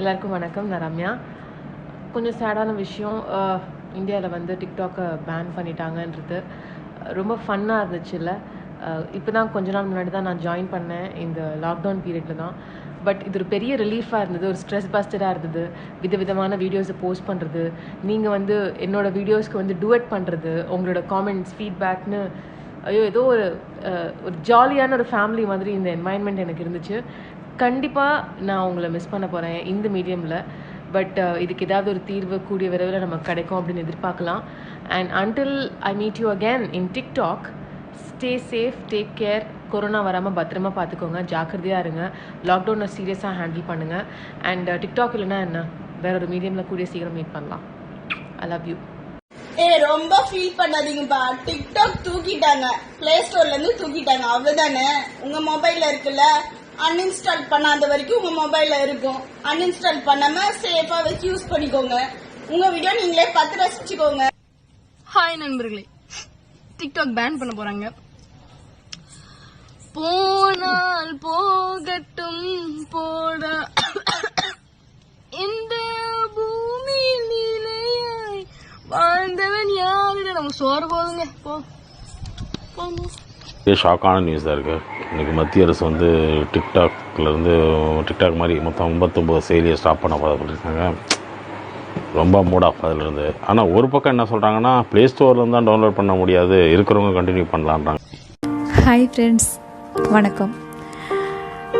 எல்லாருக்கும் வணக்கம் நான் ரம்யா. கொஞ்சம் சேடான விஷயம் இந்தியாவில் வந்து டிக்டாக்கை பேன் பண்ணிட்டாங்கன்றது. ரொம்ப ஃபன்னாக இருந்துச்சுல்ல இப்போ தான் கொஞ்ச நாள் முன்னாடி தான் நான் ஜாயின் பண்ணேன் இந்த லாக்டவுன் பீரியடில் தான். பட் இது ஒரு பெரிய ரிலீஃபாக இருந்தது ஒரு ஸ்ட்ரெஸ் பஸ்டடாக இருந்தது. விதவிதமான வீடியோஸை போஸ்ட் பண்ணுறது நீங்கள் வந்து என்னோடய வீடியோஸ்க்கு வந்து டூவெட் பண்ணுறது உங்களோட காமெண்ட்ஸ் ஃபீட்பேக்னு ஐயோ ஏதோ ஒரு ஒரு ஜாலியான ஒரு ஃபேமிலி மாதிரி இந்த என்வாயன்மெண்ட் எனக்கு இருந்துச்சு. கண்டிப்பாக நான் உங்களை மிஸ் பண்ண போகிறேன் இந்த மீடியமில் பட் இதுக்கு ஏதாவது ஒரு தீர்வு கூடிய விரைவில் நமக்கு கிடைக்கும் அப்படின்னு எதிர்பார்க்கலாம். And until I meet you again in TikTok stay safe take care corona வராமல் பத்திரமா பார்த்துக்கோங்க ஜாக்கிரதையாக இருங்க. லாக்டவுனை சீரியஸாக ஹேண்டில் பண்ணுங்கள் அண்ட் டிக்டாக் இல்லைன்னா என்ன? வேற ஒரு மீடியமில் கூடிய சீக்கிரம் மீட் பண்ணலாம். ஐ லவ் யூ ஏ ரொம்ப ஃபீல் பண்ணாதீங்கப்பா டிக்டாக் தூக்கிட்டாங்க. பிளே ஸ்டோர்ல இருந்து தூக்கிட்டாங்க. அவ்வளவுதானே? உங்க மொபைல்ல இருக்குல்ல? அன்இன்ஸ்டால் பண்ணாத வரைக்கும் உங்க மொபைல்ல இருக்கும். அன்இன்ஸ்டால் பண்ணாம சேஃபா வச்சு யூஸ் பண்ணிக்கோங்க. உங்க வீடியோ நீங்களே பார்த்து ரசிச்சுக்கோங்க. ஹாய் நண்பர்களே. டிக்டாக் பேன் பண்ண போறாங்க. போனால் போ போட இந்த பூமி நிலையாய் வாழ்ந்தவன் யாருட நம்ம சோறு போதுங்க போ. போங்க இது ஷாக்கான நியூஸ் தான் இருக்குது இன்றைக்கி மத்திய அரசு வந்து டிக்டாக்லேருந்து டிக்டாக் மாதிரி மொத்தம் ஐம்பத்தொம்போது செயலியை ஸ்டாப் பண்ண போதா சொல்லியிருக்காங்க. ரொம்ப மூட் ஆஃப் அதிலிருந்து ஆனால் ஒரு பக்கம் என்ன சொல்கிறாங்கன்னா ப்ளே ஸ்டோர்லேருந்து தான் டவுன்லோட் பண்ண முடியாது. இருக்கிறவங்க கண்டினியூ பண்ணலான்றாங்க. ஹாய் ஃப்ரெண்ட்ஸ் வணக்கம்.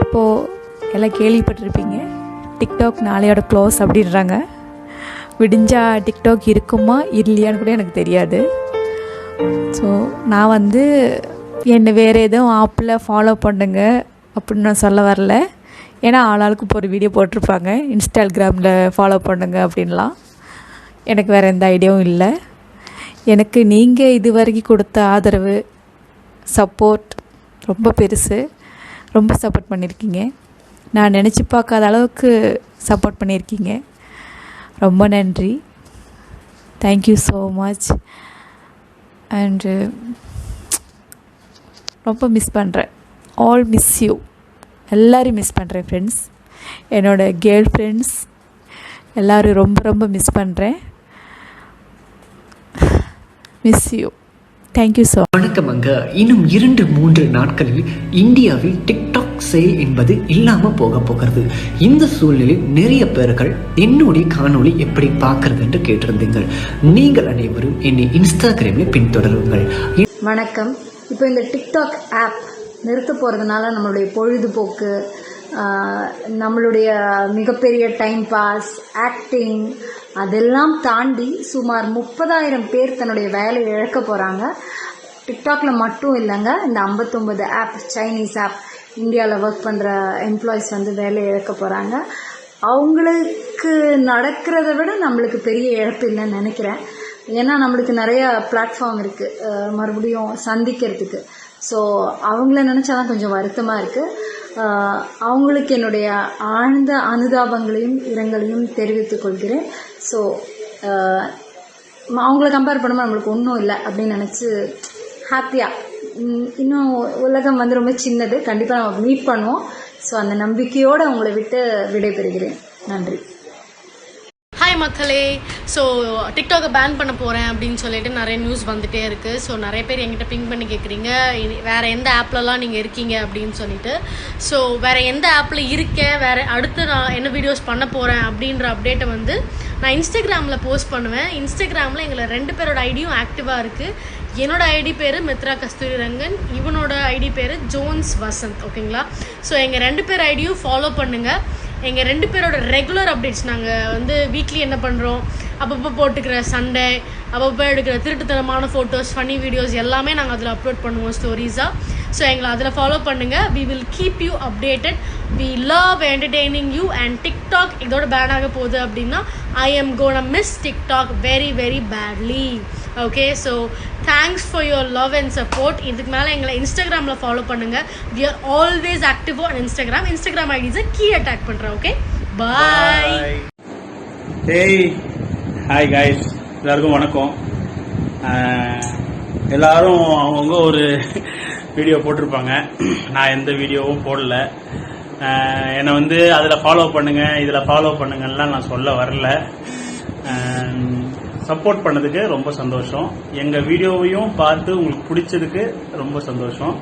இப்போது எல்லாம் கேள்விப்பட்டிருப்பீங்க. டிக்டாக் நாளையோட க்ளோஸ் அப்படின்றாங்க. விடிஞ்சா டிக்டாக் இருக்குமா இல்லையான்னு கூட எனக்கு தெரியாது. ஸோ நான் வந்து என்னை வேறு எதுவும் ஆப்பில் ஃபாலோ பண்ணுங்க அப்படின்னு நான் சொல்ல வரல. ஏன்னா ஆளாளுக்கு இப்போ ஒரு வீடியோ போட்டிருப்பாங்க. இன்ஸ்டாகிராமில் ஃபாலோ பண்ணுங்க அப்படின்லாம். எனக்கு வேறு எந்த ஐடியாவும் இல்லை. எனக்கு நீங்கள் இது வரைக்கும் கொடுத்த ஆதரவு சப்போர்ட் ரொம்ப பெருசு. ரொம்ப சப்போர்ட் பண்ணியிருக்கீங்க நான் நினச்சி பார்க்காத அளவுக்கு சப்போர்ட் பண்ணியிருக்கீங்க ரொம்ப நன்றி. Thank you so much and uh, ரொம்ப மிஸ் பண்ணுறேன் ஆல் மிஸ் யூ எல்லோரையும் மிஸ் பண்ணுறேன் ஃப்ரெண்ட்ஸ் என்னோடய கேர்ள் ஃப்ரெண்ட்ஸ் எல்லோரும் ரொம்ப ரொம்ப மிஸ் பண்ணுறேன் மிஸ் யூ தேங்க்யூ ஸோ வணக்கம் அங்க. இன்னும் இரண்டு மூன்று நாட்களில் இந்தியாவில் டிக்டாக் செயல் என்பது இல்லாம போக போகிறது. இந்த சூழ்நிலையில் நிறைய பேர்கள் என்னுடைய காணொளி எப்படி பார்க்கறது என்று கேட்டிருந்தீங்கள் நீங்கள் அனைவரும் என்னை இன்ஸ்டாகிராமில் பின்தொடருங்கள். வணக்கம். இப்போ இந்த டிக்டாக் ஆப் நிறுத்த போகிறதுனால நம்மளுடைய பொழுதுபோக்கு நம்மளுடைய மிகப்பெரிய டைம் பாஸ் ஆக்டிங் அதெல்லாம் தாண்டி சுமார் முப்பதாயிரம் பேர் தன்னுடைய வேலையை இழக்க போகிறாங்க டிக்டாக்ல மட்டும் இல்லைங்க இந்த ஐம்பத்தொம்பது ஆப் சைனீஸ் ஆப் இந்தியாவில் ஒர்க் பண்ணுற எம்ப்ளாயிஸ் வந்து வேலையை இழக்க போகிறாங்க அவங்களுக்கு நடக்கிறத விட நம்மளுக்கு பெரிய இழப்பு இல்லைன்னு நினைக்கிறேன். ஏன்னா நம்மளுக்கு நிறைய பிளாட்ஃபார்ம் இருக்குது மறுபடியும் சந்திக்கிறதுக்கு. ஸோ அவங்கள நினச்சா தான் கொஞ்சம் வருத்தமாக இருக்குது அவங்களுக்கு என்னுடைய ஆழ்ந்த அனுதாபங்களையும் இரங்கலையும் தெரிவித்துக் கொள்கிறேன். ஸோ அவங்கள கம்பேர் பண்ணும்போது நம்மளுக்கு ஒன்றும் இல்லை அப்படின்னு நினச்சி ஹாப்பியாக இன்னும் உலகம் வந்து ரொம்ப சின்னது. கண்டிப்பாக நம்ம மீட் பண்ணுவோம். ஸோ அந்த நம்பிக்கையோடு அவங்கள விட்டு விடைபெறுகிறேன். நன்றி. மக்களே ஸோ டிக்டாக்கை பேன் பண்ண போகிறேன் அப்படின்னு சொல்லிட்டு நிறைய நியூஸ் வந்துகிட்டே இருக்குது ஸோ நிறைய பேர் என்கிட்ட பிங்க் பண்ணி கேட்குறீங்க வேறு எந்த ஆப்லலாம் நீங்கள் இருக்கீங்க அப்படின்னு சொல்லிட்டு. ஸோ வேறு எந்த ஆப்பில் இருக்கேன் வேறு அடுத்து நான் என்ன வீடியோஸ் பண்ண போகிறேன் அப்படின்ற அப்டேட்டை வந்து நான் இன்ஸ்டாகிராமில் போஸ்ட் பண்ணுவேன். இன்ஸ்டாகிராமில் எங்களை ரெண்டு பேரோட ஐடியும் ஆக்டிவாக இருக்குது என்னோட ஐடி பேர் மித்ரா கஸ்தூரி ரங்கன். இவனோட ஐடி பேர் ஜோன்ஸ் வசந்த் ஓகேங்களா ஸோ எங்கள் ரெண்டு பேர் ஐடியும் ஃபாலோ பண்ணுங்கள் எங்கள் ரெண்டு பேரோட ரெகுலர் அப்டேட்ஸ் நாங்கள் வந்து வீக்லி என்ன பண்ணுறோம் அப்பப்போ போட்டுக்கிற சண்டே அப்பப்போ எடுக்கிற திருட்டுத்தனமான ஃபோட்டோஸ் ஃபனி வீடியோஸ் எல்லாமே நாங்கள் அதில் அப்லோட் பண்ணுவோம் ஸ்டோரிஸாக ஸோ எங்களை அதில் ஃபாலோ பண்ணுங்கள் we will keep you updated we love entertaining you and TikTok இதோட பேன் ஆக போகுது அப்படின்னா I am uh miss TikTok very very badly okay so thanks for your love and support இதுக்கு மேலே எங்களை இன்ஸ்டாகிராமில் ஃபாலோ பண்ணுங்கள் we are always active on Instagram Instagram ஐடிஸை கீ அட்டாக் பண்ணுறேன் okay bye hey hi guys எல்லாருக்கும் வணக்கம். எல்லாரும் அவங்கவுங்க ஒரு வீடியோ போட்டிருப்பாங்க. நான் எந்த வீடியோவும் போடல. என்னை வந்து அதில் ஃபாலோ பண்ணுங்கள் இதில் ஃபாலோ பண்ணுங்கள்லாம் நான் சொல்ல வரல. சப்போர்ட் பண்ணதுக்கு ரொம்ப சந்தோஷம். எங்கள் வீடியோவையும் பார்த்து உங்களுக்கு பிடிச்சதுக்கு ரொம்ப சந்தோஷம்.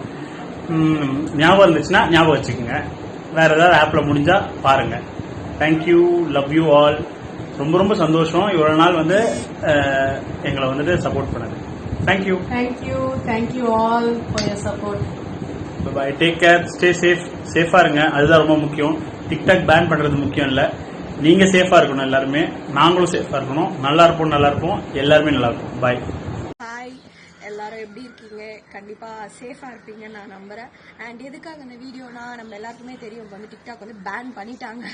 ஞாபகம் இருந்துச்சுன்னா ஞாபகம் வச்சுக்கோங்க. வேற ஏதாவது ஆப்பில் முடிஞ்சா பாருங்க. தேங்க்யூ லவ் யூ ஆல் ரொம்ப ரொம்ப சந்தோஷம். இவ்வளோ நாள் வந்து எங்களை வந்துட்டு சப்போர்ட் பண்ணது. Thank you thank you thank you all for your support bye take care stay safe சேஃபா இருங்க. அதுதான் ரொம்ப முக்கியம். டிக்டாக் பேன் பண்றது முக்கியம் இல்ல. நீங்க சேஃபா இருக்கணும் எல்லாருமே. நாங்களும் சேஃபா இருக்கணும். நல்லா இருப்போம் நல்லா இருப்போம். எல்லாருமே நல்லா இருப்போம். பாய் ஹாய் எல்லாரும் எப்படி இருக்கீங்க? கண்டிப்பாக சேஃபாக இருப்பீங்கன்னு நான் நம்புகிறேன் அண்ட் எதுக்காக இந்த வீடியோனா நம்ம எல்லாருக்குமே தெரியும். இப்போ வந்து டிக்டாக் வந்து பேன் பண்ணிட்டாங்க.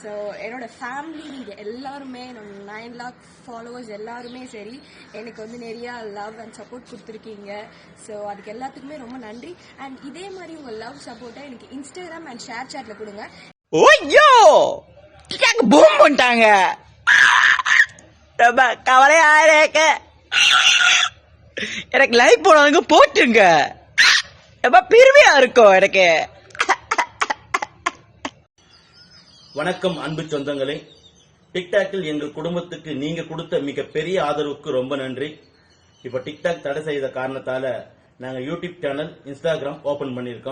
ஸோ என்னோட ஃபேமிலி நீங்கள் எல்லாருமே நைன் லேக் ஃபாலோவர்ஸ் எல்லாருமே சரி எனக்கு வந்து நிறையா லவ் அண்ட் சப்போர்ட் கொடுத்துருக்கீங்க. ஸோ அதுக்கு எல்லாத்துக்குமே ரொம்ப நன்றி. அண்ட் இதே மாதிரி உங்கள் லவ் சப்போர்ட்டை எனக்கு இன்ஸ்டாகிராம் அண்ட் ஷேர் சாட்டில் கொடுங்க. ஓய்யோ பூம் பண்ணிட்டாங்க. ரொம்ப கவலையா இருக்கு. எனக்கு லைக் போனவங்க போட்டுங்க ரொம்ப பெருமையா இருக்கும் எனக்கு. வணக்கம் அன்பு சொந்தங்களே. டிக்டாக்கில் எங்கள் குடும்பத்துக்கு நீங்க கொடுத்த மிகப்பெரிய ஆதரவுக்கு ரொம்ப நன்றி. இப்ப டிக்டாக் தடை செய்த காரணத்தால நாங்க யூடியூப் சேனல் இன்ஸ்டாகிராம் ஓபன் பண்ணிருக்கோம்